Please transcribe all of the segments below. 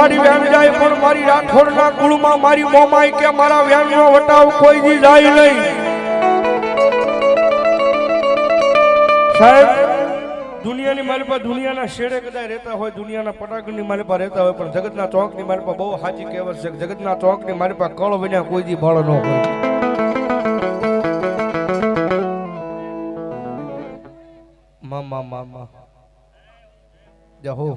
મારી વ્યાન જાય પણ મારી રાઠોડના કુળમાં મારી મોમાઈ કે મારા વ્યાનનો વટાવ કોઈ દી જાય નહીં. સાહેબ, દુનિયાની મારી પાસે દુનિયાના શેડે કદાચ રહેતા હોય, દુનિયાના પટાકની મારી પાસે રહેતા હોય, પણ જગતના ચોકની મારી પાસે બહુ સાચી કહેવત છે જગતના ચોકની મારી પાસે કળ વિના કોઈ દી ભળ ન હોય. મામા મામા જહો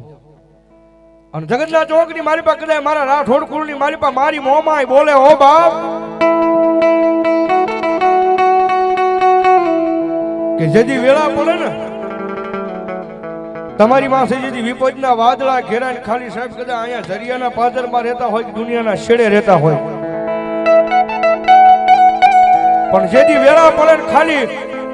અને જગતના ચોકની મારી પાસે કદાચ મારા રાઠોડ કુળની મારી પાસે મારી મોમાય બોલે, હો બાપ. કે જેથી વેળા પડે ને, તમારી પાસે જેથી વિપદના વાદળા ઘેરા ખાલી સાહેબ કદાચ અહીંયા ઝરિયાના પાદરમાં રહેતા હોય કે દુનિયાના છેડે રહેતા હોય. પણ જેથી વેળા પડે ને ખાલી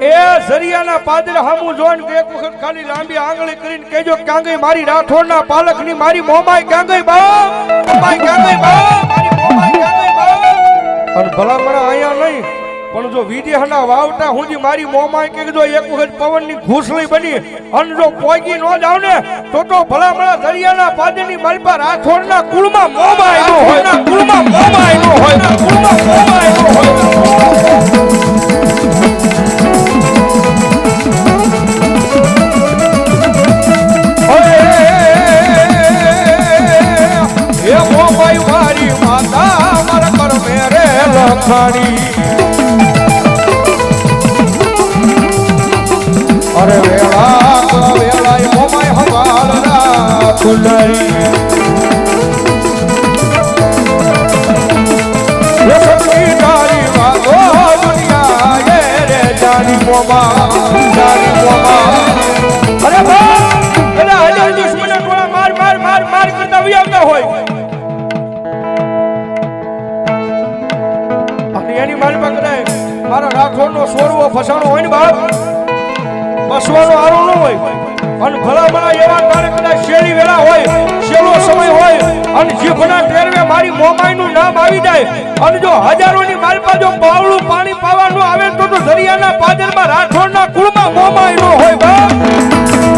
એ ઝરિયાના પાદરે હામું જોઈને એક વખત ખાલી લાંબી આંગળી કરીને કહેજો કાંગઈ મારી રાઠોડના પાલકની મારી મોમાઈ કાંગઈ બા, મોમાઈ કાંગઈ બા, મારી મોમાઈ કાંગઈ બા. બાપ ભલા ભલામણા અહીંયા નહીં, પણ જો વિદેહના વાવટા હુંજી મારી મોમાઈ કે જો એક વખત પવનની ઘૂસળી બની અને જો પોગી ન જાવ ને, તો તો ભલામણા દરિયાના પાદરની મારી પર રાઠોડના કુળમાં મોમાઈ નો હોય. કુળમાં સોરવો ફસાણો હોય ને બાપ? બસવાનો આરો ન હોય. અને ભલા ભલા એવા તારે કદાચ શેરી વેળા હોય શેલો સમય હોય, અને જીભના ટેરવે મારી મોમાઈનું નામ આવી જાય, અને જો હજારોની માલપા જો બાવળું પાણી પાવાનું આવે તો તો દરિયાના પાદરમાં રાઠોડના કુળમાં મોમાઈ હોય બાપ.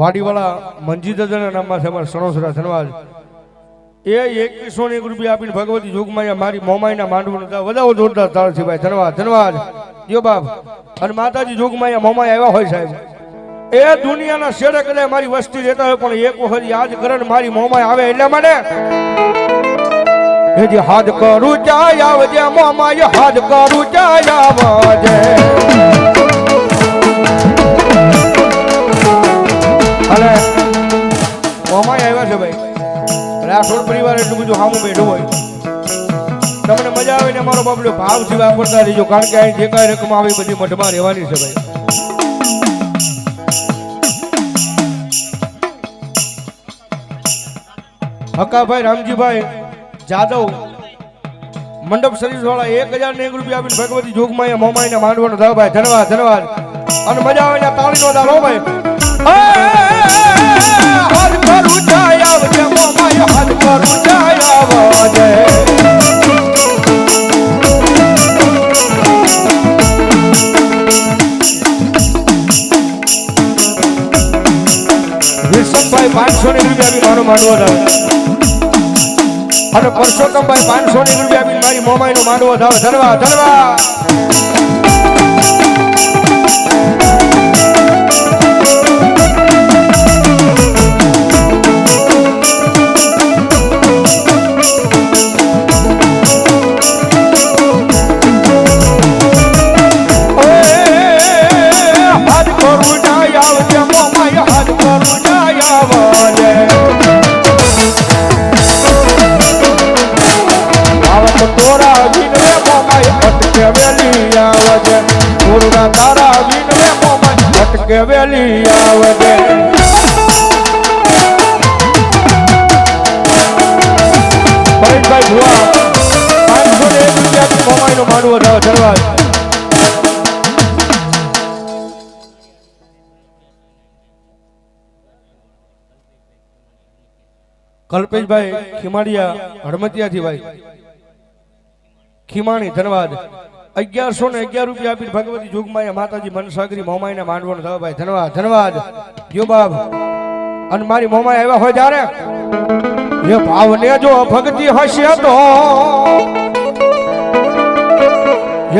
વાડીવાળા મંજી દાદાના નામમાં છે સણોસરા ધનવાજ એ એકવીસો ને એક આપીને ભગવતી જોગમાં મારી મોમાઈના માંડવું વધાવો જોરદાર તાળ છે ભાઈ ધનવાદ ધનવાદ જો બાપ. અને માતાજી જોગમાં મોમાઈ આવ્યા હોય સાહેબ. એ દુનિયાના શેડે કદાચ મારી વસ્તી રહેતા હોય, પણ એક વખત યાદ કરે મારી મોમાઈ આવે એટલે માટે હજી હાથ કરું, ચાય આવજે મોમાય હાથ કરું, ચાય આવજે. અને મોમાય આવ્યા છે ભાઈ. રાઠોડ પરિવાર એટલું બધું સામું બેઠું હોય. તમને મજા આવે ને અમારો બાબલો ભાવથી વાપરતા રહીજો, કારણ કે અહીં જે કાંઈ રકમ આવી બધી મઠમાં રહેવાની છે ભાઈ. હકાભાઈ, રામજીભાઈ, જાદવ, મંડપ સર્વિસ વાળા એક હજાર ને એક રૂપિયા આપીને ભગવતી જોગમાં મોમાઈ ને માંડવાનો થયો ભાઈ ધન્યવાદ ધન્યવાદ. અને મજા આવે ને તાળીનો દાડો ભાઈ. અનવર જયા વજે વિશનભાઈ બી મારું માંડવો ધાવે અને પરસોત્તમભાઈ પાંચસો ની રૂપિયા બી મારી મોમાઈ નો માંડવો ધાવે ધનવા ધનવા આવત તોરા વિનવે મોમાઈ અટકે વેલી આવજે. ગુરુના કલ્પેશભાઈ ખીમાડિયા હડમતિયાથી ભાઈ. ખીમાણી ધનવાદ. અગિયારસો ને અગિયાર રૂપિયા આપી ભગવતી જોગમાયા માતાજી મનસાગરી મોમાઈને માંડવાનું થવા ભાઈ ધનવાદ ધનવાદ. જો બાબ અને મારી મોમાઈ આવ્યા હોય ત્યારે એ ભાવને જો ભક્તિ હશે તો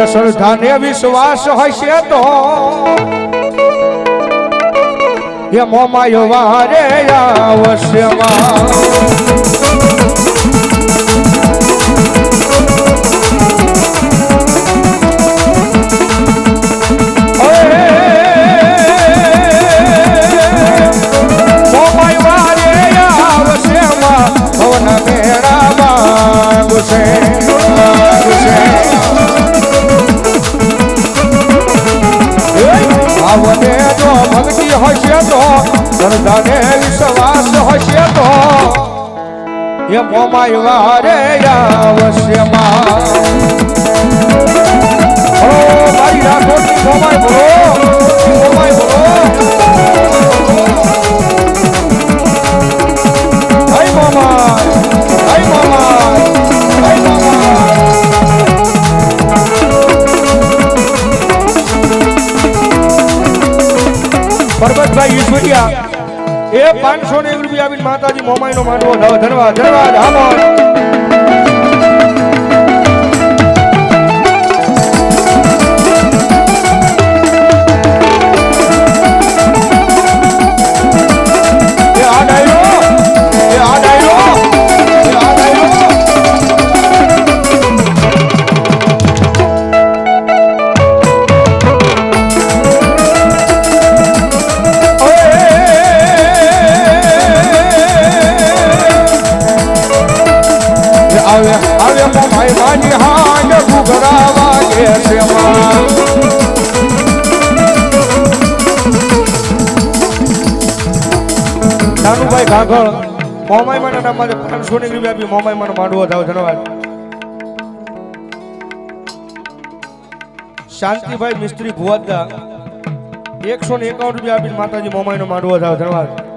એ શ્રદ્ધાને વિશ્વાસ હશે તો એ મોમાયો વારે આવશે માંગશે માંગશે ભાવને જો ભક્તિ હશે તો શ્રદ્ધાને વિશ્વાસ હશે તો, એ મોમાય વારે મારી રાખોટી મોમાય બોલો પરબતભાઈ ઈશ્વરિયા એ પાંચસો ને રૂપિયા આવીને માતાજી મોમાઈ નો માંડવો. થાવ ધન્યવાદ ધન્યવાદ, આભાર. નાનુભાઈ ઘાઘળ મોમાઈ માના તમારે પાંચસો ની આપી મોમાઈ માનો માંડવો થાવ શાંતિભાઈ મિસ્ત્રી ભુવાદા, એકસો ને એકાવન રૂપિયા આપીને માતાજી મોમાઈ નો માંડવો થાવ ધન્યવાદ.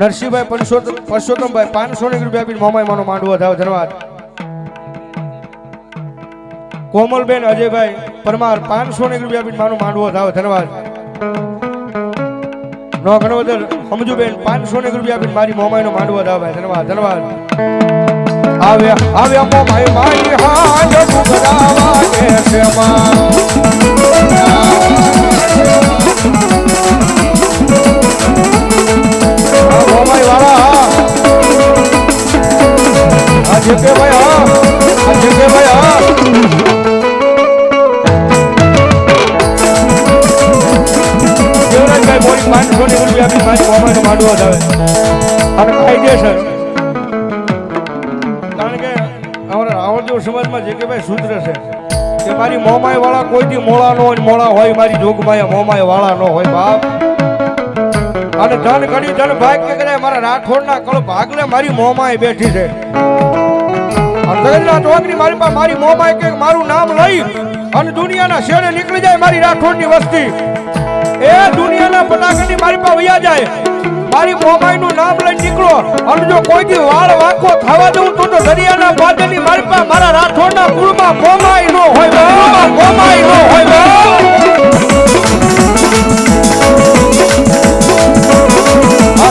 નરસિંહભાઈ પરસોત્તમ પરસોત્તમભાઈ, પાંચસો ને રૂપિયા આપીને મોમાઈ માનો માંડવો થાવ ધન્યવાદ. કોમલબેન અજયભાઈ પરમાર, પાંચસો ને રૂપિયા આપીને માનો માંડવો થાવ ધન્યવાદ. નો ગણવદર સમજુબેન પાંચસો ને રૂપિયા આપીને મારી મોમાઈ નો માંડવો થાવ ભાઈ. ધન્યવાદ ધન્યવાદ. આવ્યા આવ્યા મોમાઈ મારી હાજ ગુગરાવા કે છે આ વાળા ભાઈ હા આ હા દેવરાજભાઈ મોરી પાંચસો ની રૂપિયા આપી મારી કાયદેસર કારણ કે અમારા રાવણદેવ સમાજમાં જે કે ભાઈ સૂત્ર છે કે મારી મોમાય વાળા કોઈથી મોળા ન હોય, મોળા હોય મારી જોગમાયા મોમાય વાળા ન હોય, બાપ. અને ધન ઘડી ધન ભાગ કે કરે. મારા રાઠોડના કળ ભાગલે મારી મોમાઈ બેઠી છે. અને દગડના મારી પાસે મારી મોમાઈ કે મારું નામ લઈ અને દુનિયાના શેરે નીકળી જાય મારી રાઠોડની વસ્તી. એ દુનિયાના પટાકડી મારી પાસે વયા જાય. મારી મોબાઈલનું નામ લઈ નીકળો. અને જો કોઈથી વાળ વાંકો થવા દઉં તો તો દરિયાના બાદની મારી પાસે મારા રાઠોડના કુળમાં મોમાઈ નો હોય. બા, નો હોય.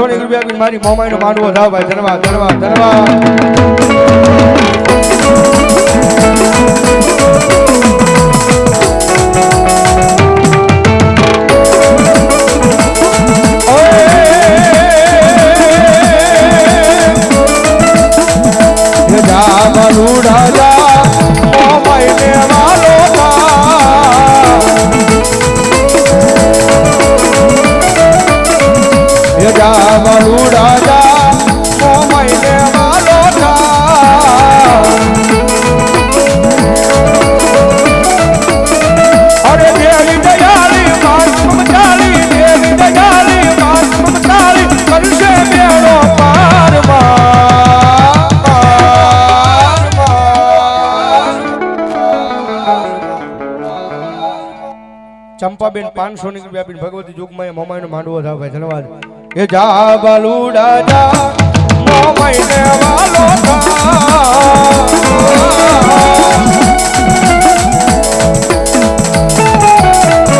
ડાબી પાંચસો ની રૂપિયા મારી મોમાઈ નો માંડવો થાવ ભાઈ. ધન્યવાદ ધન્યવાદ ધન્યવાદ. ચંપાબેન પાંચસો ની રૂપિયા આપીને ભગવતી જોગમાં મમાઈ નો માંડવો થાય ભાઈ, ધન્યવાદ. એ જા બાલુડા જા મમાઈ ને વાલો થા.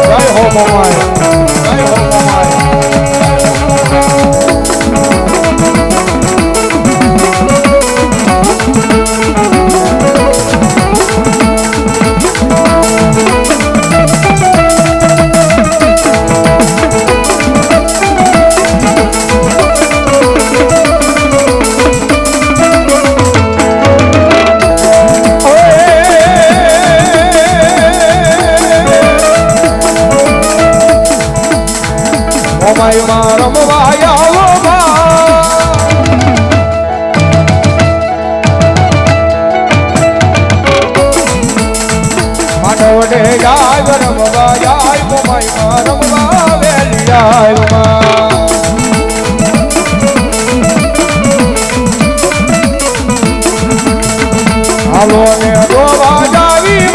જય હો મમાઈ. હાલો ને રોવા જાવી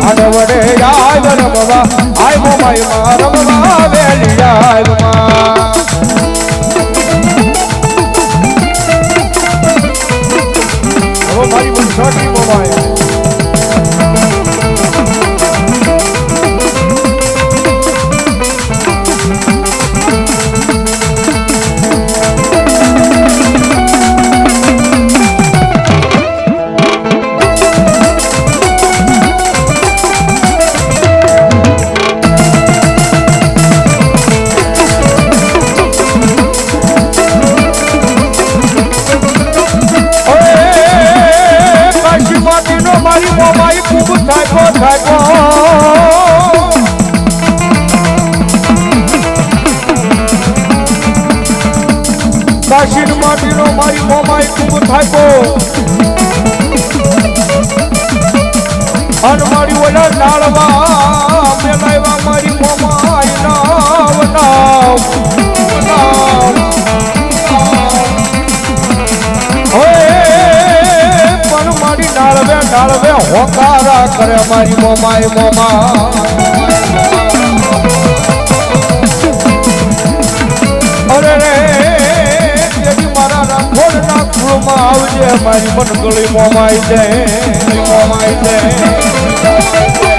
માનવને જાય રમવા. આય ડાળવે ડાળવે હોકારા કરે મારી મોમાય મોમા અરે રે મારા રંગોળ ના કુળમાં આવજે મારી મનગળી મોમાઈ દે મોમાઈ દે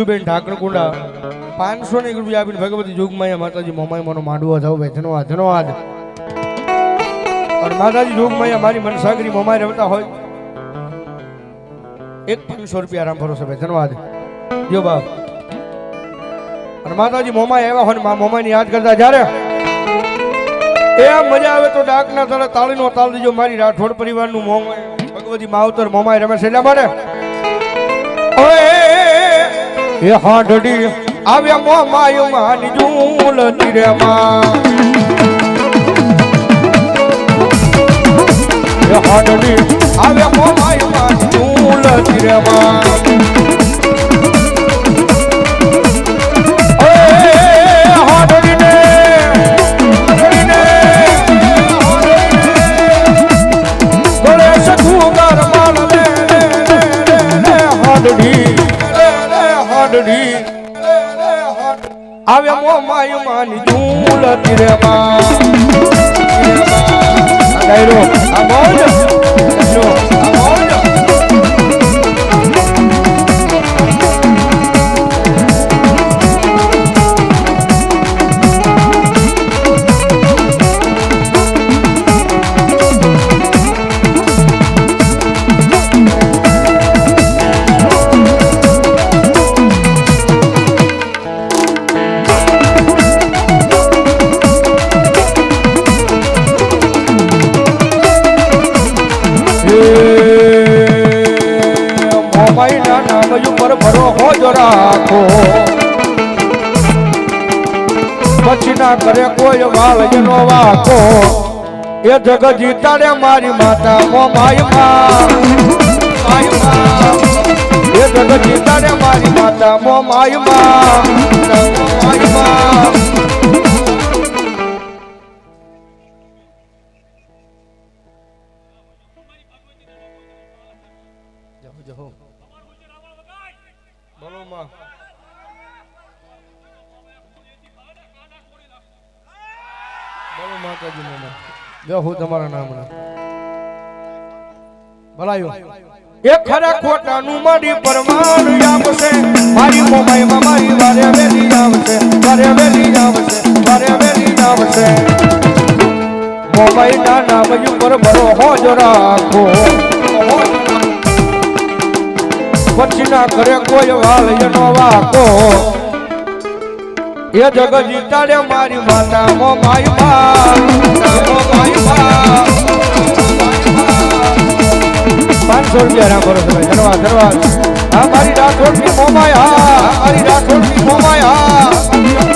મંજુબેન ઠાકરકુંડા પાંચસો ની રૂપિયા આપીને ભગવતી જોગમાયા માતાજી મોમાઈ મોનો માંડવો જાવ ભાઈ, ધન્યવાદ ધન્યવાદ. અને માતાજી જોગમાયા મારી મનસાગરી મોમાય રમતા હોય. એક પાંચસો રૂપિયા આરામ ભરોસે ભાઈ, ધન્યવાદ. જો બાપ અને માતાજી મોમાય આવ્યા હોય ને મા મોમાની યાદ કરતા જ્યારે એ મજા આવે તો ડાકના તળે તાળીનો તાળ દેજો મારી રાઠોડ પરિવારનું મોમાય ભગવતી માવતર મોમાઈ રમે છે એટલા માટે એ હાંડડી આવ્યા મોમાય માની જૂલ તીરેમાં એ હાંડડી આવ્યા મોમાય માની જૂલ લે લે હાંડડી લે આવે મો માય માની ઝૂલ તીરેમાં ડાયરો આ મોજ ડાયરો આ મોજ મોમાઈના નામ ઉપર ભરો જ રાખો પછી ના કરે કોઈ વાલ જેનો વાકો. એ જગ જીતાડે મારી માતા મો. માયમાં. એ જગ જીતાડે મારી માતા મોમાઈ મા. માયમાં. જો હું તમારા નામના. ભલાયો ના ભરો હોજ રાખો. પછી ના કરે કોઈ વાલ એનો વાકો. એ જગ જીતાડે મારી માતા મો માઈ મો માઈ પાંચસો રૂપિયા રામ ભરો ભાઈ ધન્યવાદ ધન્યવાદ આ ની મારી રાઠોડની મોમાય હા.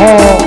हो